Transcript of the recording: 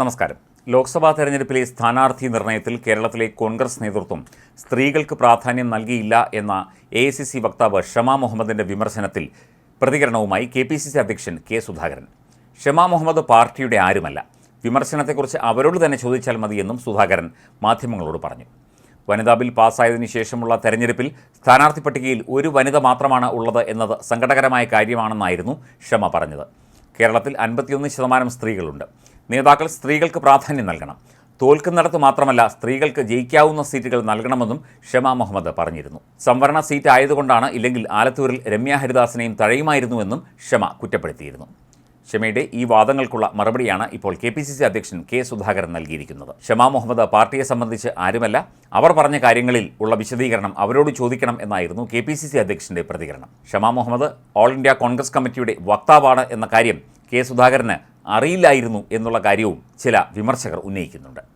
നമസ്കാരം. ലോക്സഭാ തെരഞ്ഞെടുപ്പിലെ സ്ഥാനാർത്ഥി നിർണയത്തിൽ കേരളത്തിലെ കോൺഗ്രസ് നേതൃത്വം സ്ത്രീകൾക്ക് പ്രാധാന്യം നൽകിയില്ല എന്ന എ സി സി വക്താവ് ഷമാ മുഹമ്മദിന്റെ വിമർശനത്തിൽ പ്രതികരണവുമായി കെ പി സി സി അധ്യക്ഷൻ കെ സുധാകരൻ. ഷമാ മുഹമ്മദ് പാർട്ടിയുടെ ആരുമല്ല. വിമർശനത്തെക്കുറിച്ച് അവരോട് തന്നെ ചോദിച്ചാൽ മതിയെന്നും സുധാകരൻ മാധ്യമങ്ങളോട് പറഞ്ഞു. വനിതാ ബിൽ പാസ്സായതിനു ശേഷമുള്ള തെരഞ്ഞെടുപ്പിൽ സ്ഥാനാർത്ഥി പട്ടികയിൽ ഒരു വനിത മാത്രമാണ് ഉള്ളത് എന്നത് സങ്കടകരമായ കാര്യമാണെന്നായിരുന്നു ഷമ പറഞ്ഞത്. കേരളത്തിൽ അൻപത്തിയൊന്ന് ശതമാനം സ്ത്രീകളുണ്ട്. നേതാക്കൾ സ്ത്രീകൾക്ക് പ്രാധാന്യം നൽകണം. തോൽക്കുന്നിടത്ത് മാത്രമല്ല സ്ത്രീകൾക്ക് ജയിക്കാവുന്ന സീറ്റുകൾ നൽകണമെന്നും ഷമ മുഹമ്മദ് പറഞ്ഞിരുന്നു. സംവരണ സീറ്റ് ആയതുകൊണ്ടാണ് ഇല്ലെങ്കിൽ ആലത്തൂരിൽ രമ്യ ഹരിദാസിനെയും തഴയുമായിരുന്നുവെന്നും ഷമ കുറ്റപ്പെടുത്തിയിരുന്നു. ഷമയുടെ ഈ വാദങ്ങൾക്കുള്ള മറുപടിയാണ് ഇപ്പോൾ കെ പി സി സി അധ്യക്ഷൻ കെ സുധാകരൻ നൽകിയിരിക്കുന്നത്. ഷമ മുഹമ്മദ് പാർട്ടിയെ സംബന്ധിച്ച് ആരുമല്ല അവർ പറഞ്ഞ കാര്യങ്ങളിൽ ഉള്ള വിശദീകരണം അവരോട് ചോദിക്കണം എന്നായിരുന്നു കെ പി സി സി അധ്യക്ഷന്റെ പ്രതികരണം. Shama Muhammad all India Congress committee വക്താവാണ് എന്ന കാര്യം കെ സുധാകരന് അറിയില്ലായിരുന്നു എന്നുള്ള കാര്യവും ചില വിമർശകർ ഉന്നയിക്കുന്നുണ്ട്.